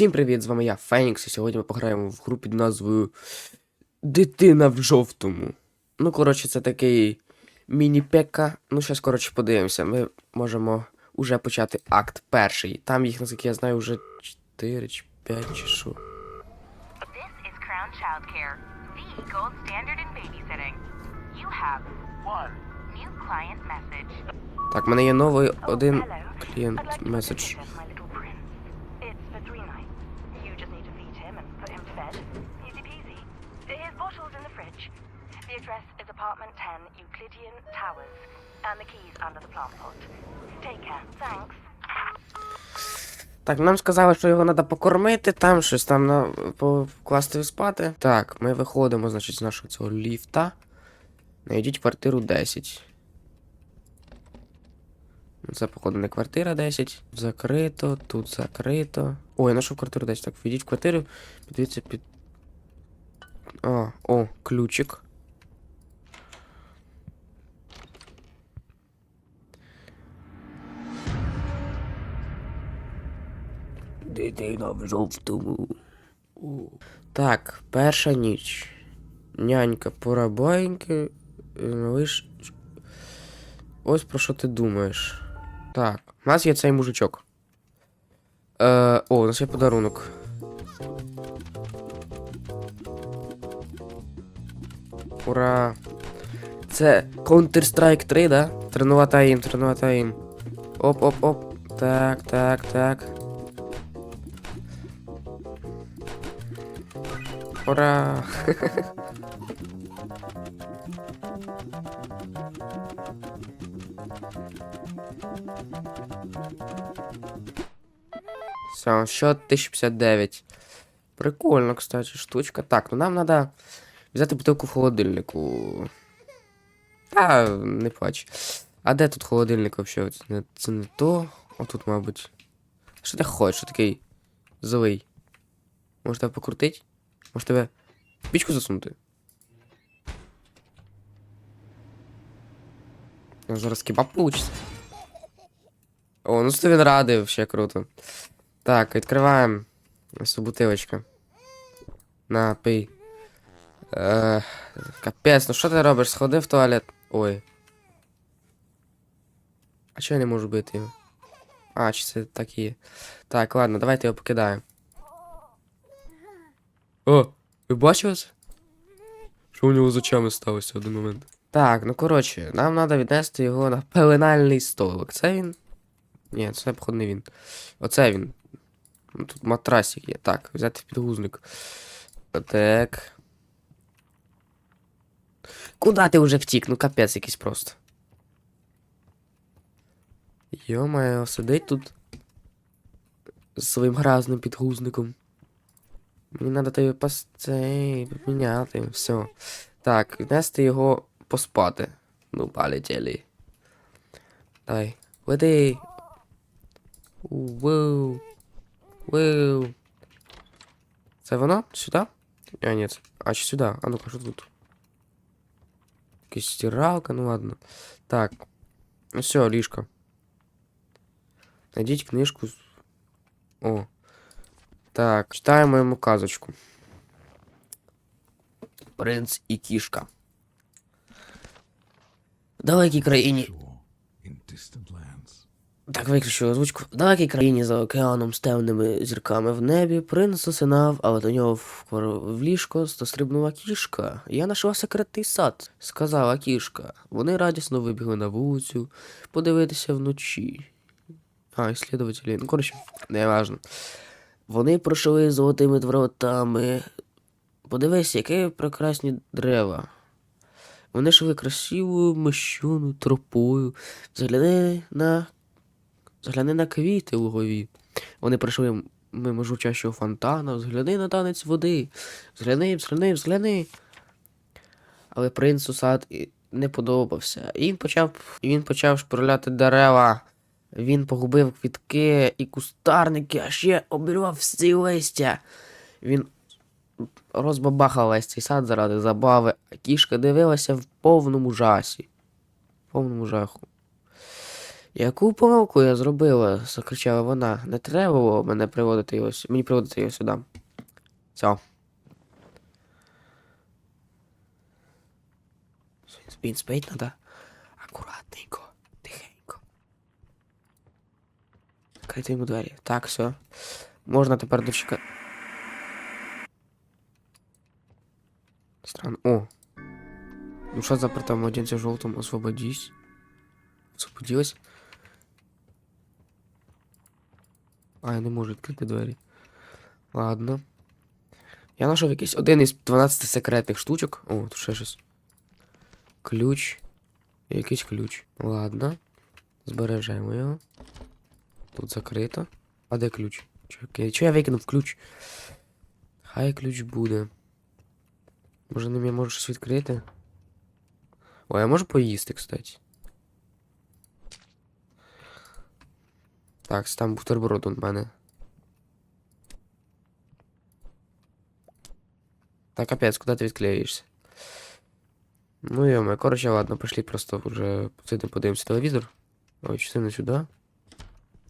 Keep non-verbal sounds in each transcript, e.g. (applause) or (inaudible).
Всім привіт, з вами я, Фенікс, і сьогодні ми пограємо в гру під назвою Дитина в жовтому. Ну, коротше, це такий міні-пека. Ну, зараз, коротше, подивимося. Ми можемо уже почати акт перший. Там їх, наскільки я знаю, вже 4 чи 5 чи що. This is Crown Childcare, the gold standard in babysitting. You have one new client message. Так, в мене є новий Oh, один клієнт меседж. Address is apartment 10, Euclidean Towers, and the key's under the plant pot. Take care. Thanks. Так, нам сказали, що його треба покормити, там щось там на покласти спати. Так, ми виходимо, значить, з нашого цього ліфта. Найдіть квартиру 10. Ну, Це, походу, не квартира 10. Закрито, тут закрито. Ой, я знайшов квартиру 10. Так, війдіть в квартиру, подивіться під. А, о, ключик. Дитина в жовтому. Так, перша ніч. Нянька порабайки. Лиш. Ось про що ти думаєш. Так, у нас є цей мужичок. Е, о, у нас є подарунок. Ура! Це Counter-Strike 3, да? Тренувата їм, тренувата їм. Оп-оп-оп. Так, так, так. Ура! Все, счет 1059. Прикольно, кстати, штучка. Так, ну нам надо взяти бутилку в холодильнику. Та, не плач. А де тут холодильник вообще? Це не, це не то. Отут, мабуть. Що ти хочеш? Що такий злий? Може тебе покрутить? Може тебе пічку засунути? Ну, Зараз кебаб получится. О, ну він радий, вообще круто. Так, відкриваємо. Ось бутилочка. На, пий. Е, капець, ну що ти робиш? Сходи в туалет. Ой. А чого я не можу бити його? А, чи це так є. Так, ладно, давайте його покидаємо. О, ви бачили це? Що у нього з очами сталося в один момент? Так, ну коротше, нам треба віднести його на пеленальний столик. Це він? Ні, це походу не він. Оце він. Ну, Тут матрасик є. Так, взяти підгузник. Так. Куда ти вже втік? Ну капець якийсь просто. Йо-моє, сидить тут з своїм гразним підгузником. Мені треба тебе пас... цей, поміняти. Все. Так, віднести його поспати. Ну, полетіли. Давай. Веди. Воу. Воу. Це воно? Сюди? А, ні. А, чи сюди? А ну-ка, що тут? Якась стиралка, ну ладно. Так. Ну все, ліжко. Найдіть книжку. О. Так, читаємо йому казочку. Принц і кішка. В далекій країні. Так, виключу озвучку. В далекій країні за океаном з темними зірками в небі принц засинав, але до нього в, в ліжко дострибнула кішка. Я знайшла секретний сад, сказала кішка. Вони радісно вибігли на вулицю подивитися вночі. А, іслідователі. Ну, коротше, не важно. Вони пройшли золотими воротами. Подивись, які прекрасні дерева. Вони йшли красивою мощоною тропою. Загляни на Згляни на квіти лугові. Вони прийшли мимо журчащого фонтана, взгляни на танець води. Взгляни, взгляни, взгляни. Але принцу сад не подобався. І він почав, і він почав шпурляти дерева. Він погубив квітки і кустарники, а ще обірвав всі листя. Він розбабахав весь цей сад заради забави, а кішка дивилася в повному жасі. В повному жаху. Яку помилку я зробила? закричала вона. Не треба було мене приводити його, мені приводити його сюди. Все. Він спить надо. Акуратненько, Закрити йому двері. Так, все. Можна тепер дочекати. Странно. О. Ну что заперта в желтом освободись. Освободилась. А, я не можу відкрити двері. Ладно. Я знайшов якийсь один із 12 секретних штучок. О, тут ще щось. Ключ. Якийсь ключ. Ладно. Збережемо його. Тут закрито. А де ключ? Чо, окей. Чо я викинув ключ? Хай ключ буде. Може ним я можу щось відкрити? О, я можу поїсти, кстати. Так, там бутерброд у мене. Так, капець, куди ти відклеїшся? Ну йома, короче, ладно, пошли просто вже посидимо, подивимося телевізор. Ой, чи це не сюди?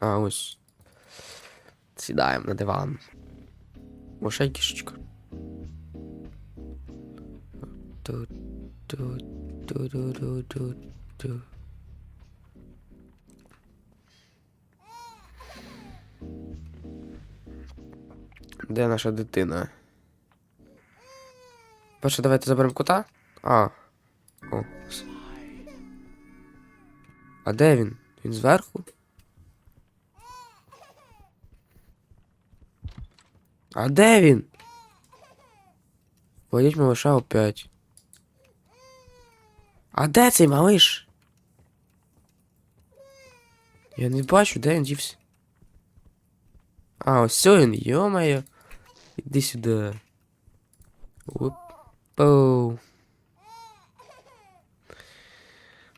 А, ось. Сідаємо на диван. Й кішечка. Де наша дитина? Перше, давайте заберемо кота. А. О. А де він? Він зверху? А де він? Водіть малыша опять. А де цей малиш? Я не бачу, де він дівся. А, ось він, йо-моє. Іди сюди. Оп. Оу.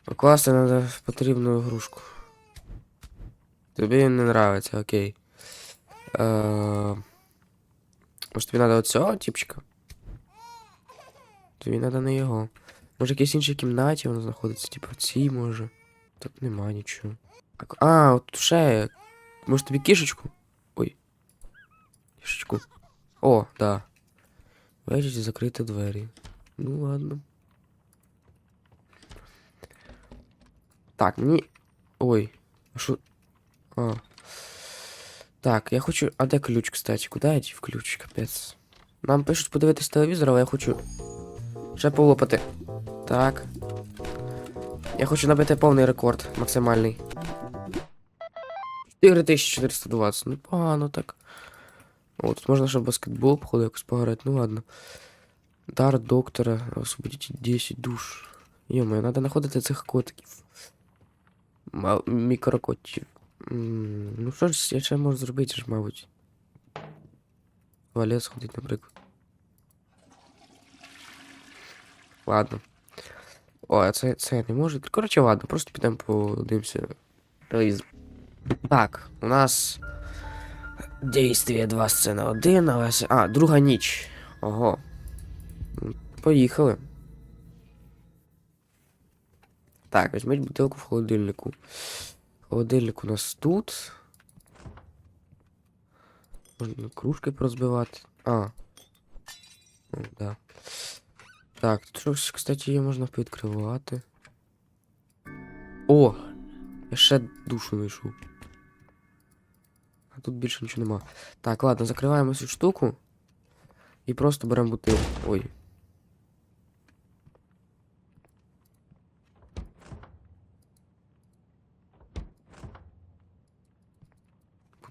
Покласти треба потрібну ігрушку. Тобі не нравиться, окей. Е, Може тобі треба оцього типчика? Тобі треба не його. Може якійсь іншій кімнаті воно знаходиться, типу в цій може. Тут нема нічого. А, от ще. Може тобі кішечку? Ой. Кішечку. О, да. Ввечері закрити двері. Ну ладно. Так, мені. Ой. А що? А. Так, я хочу. А де ключ, кстати? Куди я дів ключ, капець? Нам пишуть подивитись телевізор, але я хочу. Ще полопати. Так. Я хочу набити повний рекорд, максимальний. 4420. Ну погано так. О, тут можна ще баскетбол, походу, якось пограти. Ну ладно. Дар доктора. Освободіть 10 душ. Йомо, треба знаходити цих котиків. Мікрокотів. Ну що ж, я ще можу зробити ж, мабуть. В Туалет сходити, наприклад. Ладно. О, а це, це не можу. Коротше, ладно, просто підемо подивимося. Так, у нас Действие 2 сцена 1, але... А, друга ніч. Ого. Поїхали. Так, візьміть бутилку в холодильнику. Холодильник у нас тут. Можна кружки порозбивати. А. Ну, да. Так, тут щось, кстати, є можна повідкривати. О! Я ще душу знайшов. А тут більше нічого нема. Так, ладно, закриваємо цю штуку. І просто беремо бутилку. Ой.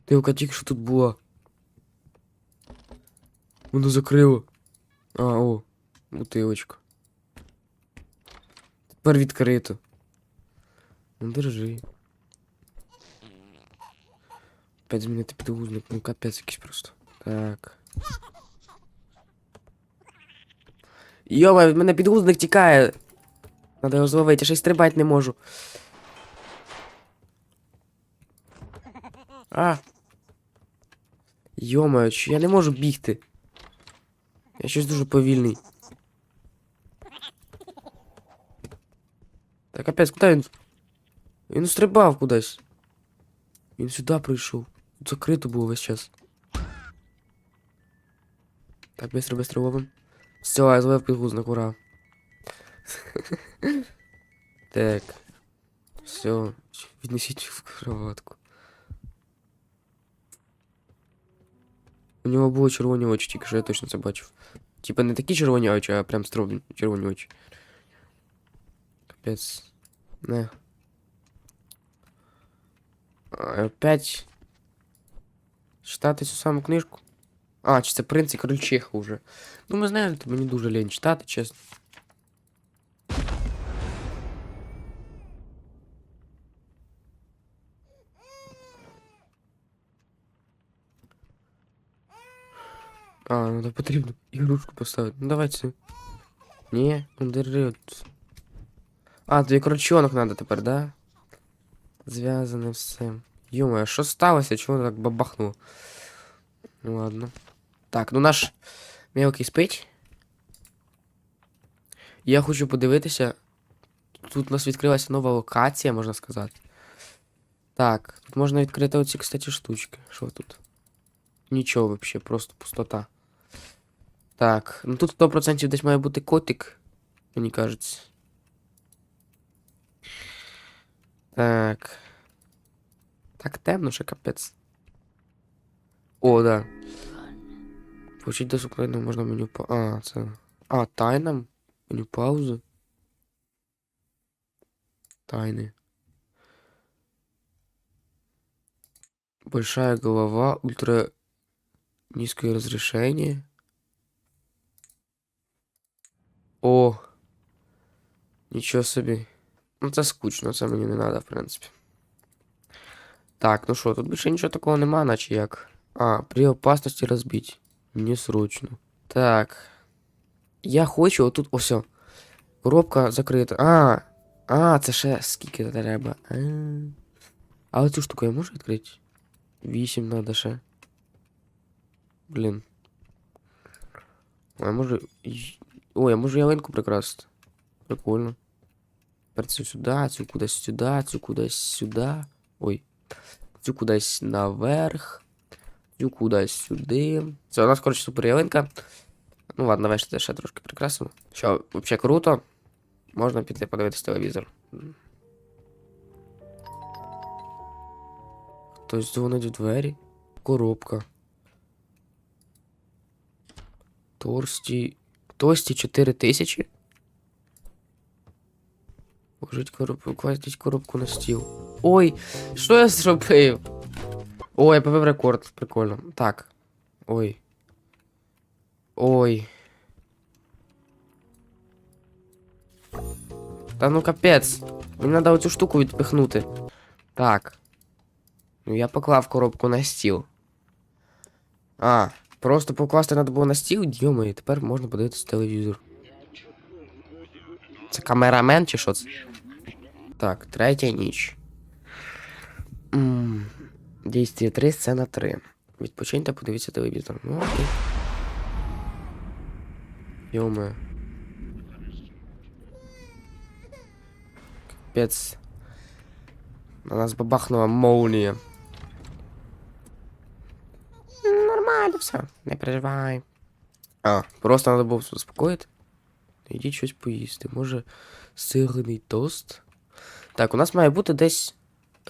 Бутилка тільки що тут була. Воно закрило. А, о, бутилочка. Тепер відкрито. Ну, держи. Опять змінити підгузник, ну капець якийсь просто. Так. Йома, від мене підгузник тікає. Надо його зловити, я ще й стрибати не можу. А. Йома, чи я не можу бігти. Я щось дуже повільний. Так, капець, куди він? Він стрибав кудись. Він сюди прийшов. Тут Закрито було весь час. Так, быстро, быстро ловим. Все, я зловив підгузник, ура. (laughs) так. Все, віднесіть в кроватку. У нього були червоні очі, тільки що я точно це бачив. Типа не такі червоні очі, а прям стробні червоні очі. Капець. Не. А, Опять. Читати цю саму книжку. А, чи це принц і крольчиха уже. Ну, ми знаємо, то мені дуже лень читати, чесно. А, ну то потрібно ігрушку поставити. Ну давайте. Ні, ну держи. А, тобі крольчонок надо тепер, да? Зв'язане все. Йома, що сталося? Чого так бабахнуло? Ну ладно. Так, ну наш мелкий спить. Я хочу подивитися. Тут у нас відкрилася нова локація, можна сказати. Так, тут можна відкрити оці, кстати, штучки. Що тут? Нічого вообще, просто пустота. Так, ну тут 100% десь має бути котик, мені кажеться. Так. Так темно, що капець. О, да. Получить доступ к можна меню па... А, це. А, тайнам? Меню паузы. Тайны. Большая голова, ультра низкое разрешение. О! Нічого собі. Ну це скучно, це мені не треба, в принципі. Так, ну що, тут більше нічого такого нема, наче як. А, при опасності розбить. Не срочно. Так. Я хочу отут. Ось. Коробка закрита. А! А, це ще скільки треба. А, а оцю штуку я можу відкрити? Вісім надо ще. Блін. А я можу. О, я можу ялинку прикрасити. Прикольно. Тепер цю сюди, цю кудись сюди, цю кудись сюди. Ой. Цю кудись наверх. Цю кудись сюди. Це у нас, коротше, супер ялинка. Ну ладно, давай ще трошки прикрасимо. Що, взагалі круто. Можна піти подивитись телевізор. Хтось дзвонить в двері. Коробка. Торсті. Тості 4 тисячі. Положіть коробку, кладіть коробку на стіл. Ой, що я зробив? Ой, я побив рекорд, прикольно. Так. Ой. Ой. Та ну капець. Мені треба оцю штуку відпихнути. Так. Ну я поклав коробку на стіл. А, просто покласти треба було на стіл, дьома, і тепер можна подивитися телевізор. Це камерамен чи що це? Так, третя ніч. М, Дійствие 3, сцена 3. Відпочиньте, подивіться телевізор. Ну, окей. Йоме. Капець. На нас бабахнула молнія. Нормально все, не переживай. А, просто треба було заспокоїти. Йдіть щось поїсти. Може, сирний тост. Так, у нас має бути десь.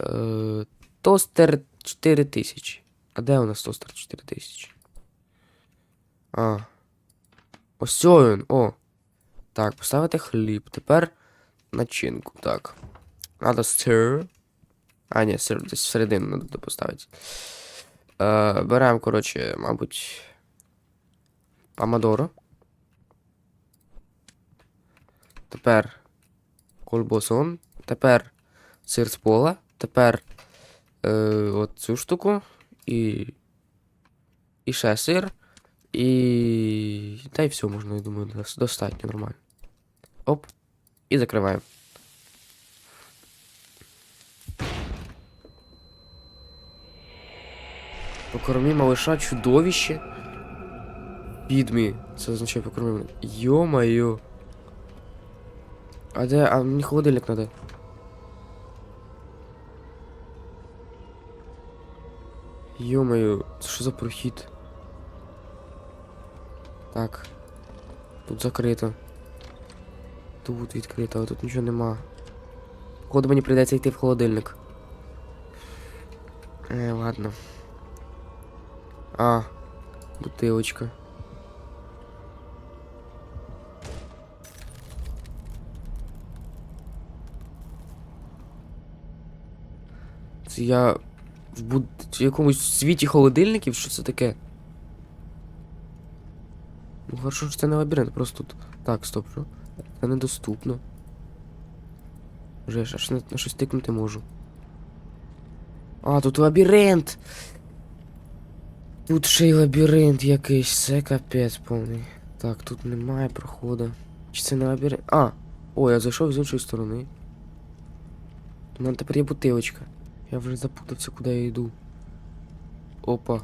Е, тостер 4000. А де у нас тостер 4000? А. Ось він, о. Так, поставити хліб. Тепер начинку. Так. Надо сир. А, ні, сир десь всередину треба поставити. Е, беремо, коротше, мабуть. Помадоро. Тепер колбосон. Тепер сир з пола. Тепер е, от цю штуку. І. І ще сир. І. Та й все можна, я думаю, достатньо нормально. Оп. І закриваємо. Покорми малыша чудовище. Підмі. Це означає покорми мене. Йо-моє. А де? А мені холодильник треба. Йо-моє, це що за прохід? Так. Тут закрито. Тут відкрито, а тут нічого нема. Походу мені прийдеться йти в холодильник. Е, ладно. А, бутилочка. Це я в, буд... в якомусь світі холодильників? Що це таке? Ну хорошо, що це не лабіринт, просто тут. Так, стоп, що? Це недоступно. Вже ж аж на, на щось тикнути можу. А, тут лабіринт! Тут ще й лабіринт якийсь, це капець повний. Так, тут немає проходу. Чи це не лабіринт? А! О, я зайшов з іншої сторони. У мене тепер є бутилочка. Я вже запутався, куди я йду. Опа.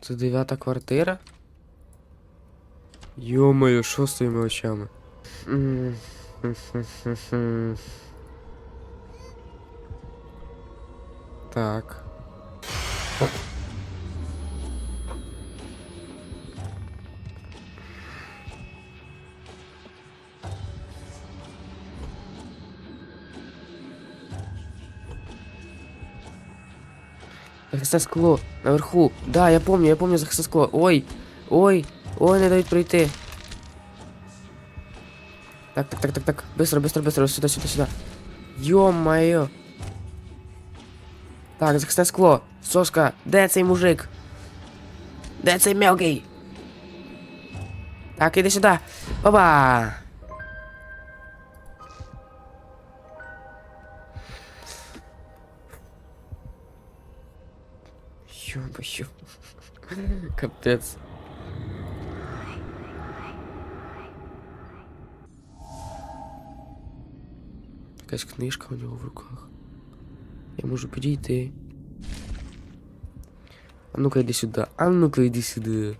Це дев'ята квартира? Йо-моє, що з твоїми очами? Так. Скло наверху. Да, я помню, я помню захисне скло. Ой, ой, ой, не дають пройти. Так, так, так, так, так. Быстро, быстро, быстро, сюда, сюда, сюда. Ё-моё. Так, захисне скло. Соска, де цей мужик? Де цей мелкий? Так, іди сюди. Опа! Ё-моё. Капец. Якась книжка у нього в руках. Я можу підійти. А ну-ка йди сюди. А ну-ка йди сюди.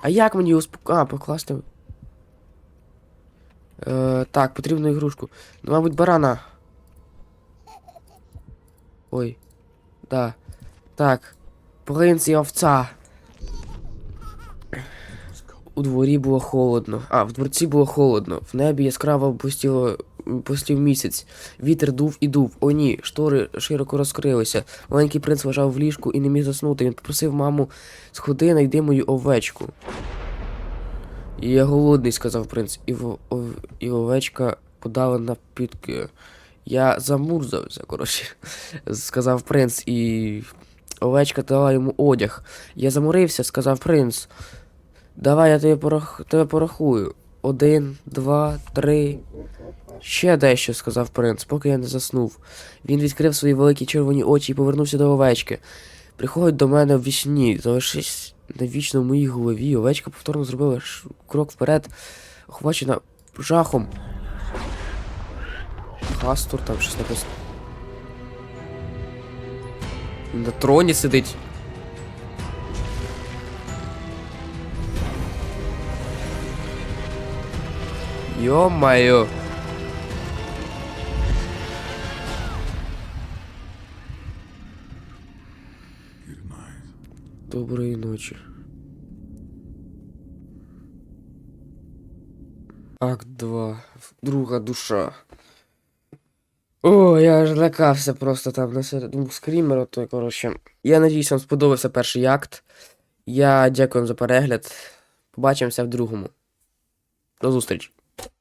А як мені його спок... А, покласти. Е, так, потрібно ігрушку. Ну, мабуть, барана. Ой. Да. Так. Принц і овца. У дворі було холодно. А, в дворці було холодно. В небі яскраво пустіло пустів місяць. Вітер дув і дув. О ні, штори широко розкрилися. Маленький принц лежав в ліжку і не міг заснути. Він попросив маму сходи, найди мою овечку. Я голодний, сказав принц, і, в, ов- і овечка подала на підки. Я замурзався, коротше, (laughs) сказав принц, і овечка дала йому одяг. Я замурився, сказав принц. Давай я тебе, порах... тебе порахую. Один, два, три. Ще дещо, сказав принц, поки я не заснув. Він відкрив свої великі червоні очі і повернувся до овечки. Приходь до мене в вісні, залишись навічно в моїй голові. Овечка повторно зробила крок вперед, охвачена жахом. Хастур там щось написано. На троні сидить. Ё-моё. Доброї ночі. Акт 2. Друга душа. О, я аж лякався просто там на серед скрімера, то коротше. Я надіюсь, вам сподобався перший акт. Я дякую вам за перегляд. Побачимося в другому. До зустрічі.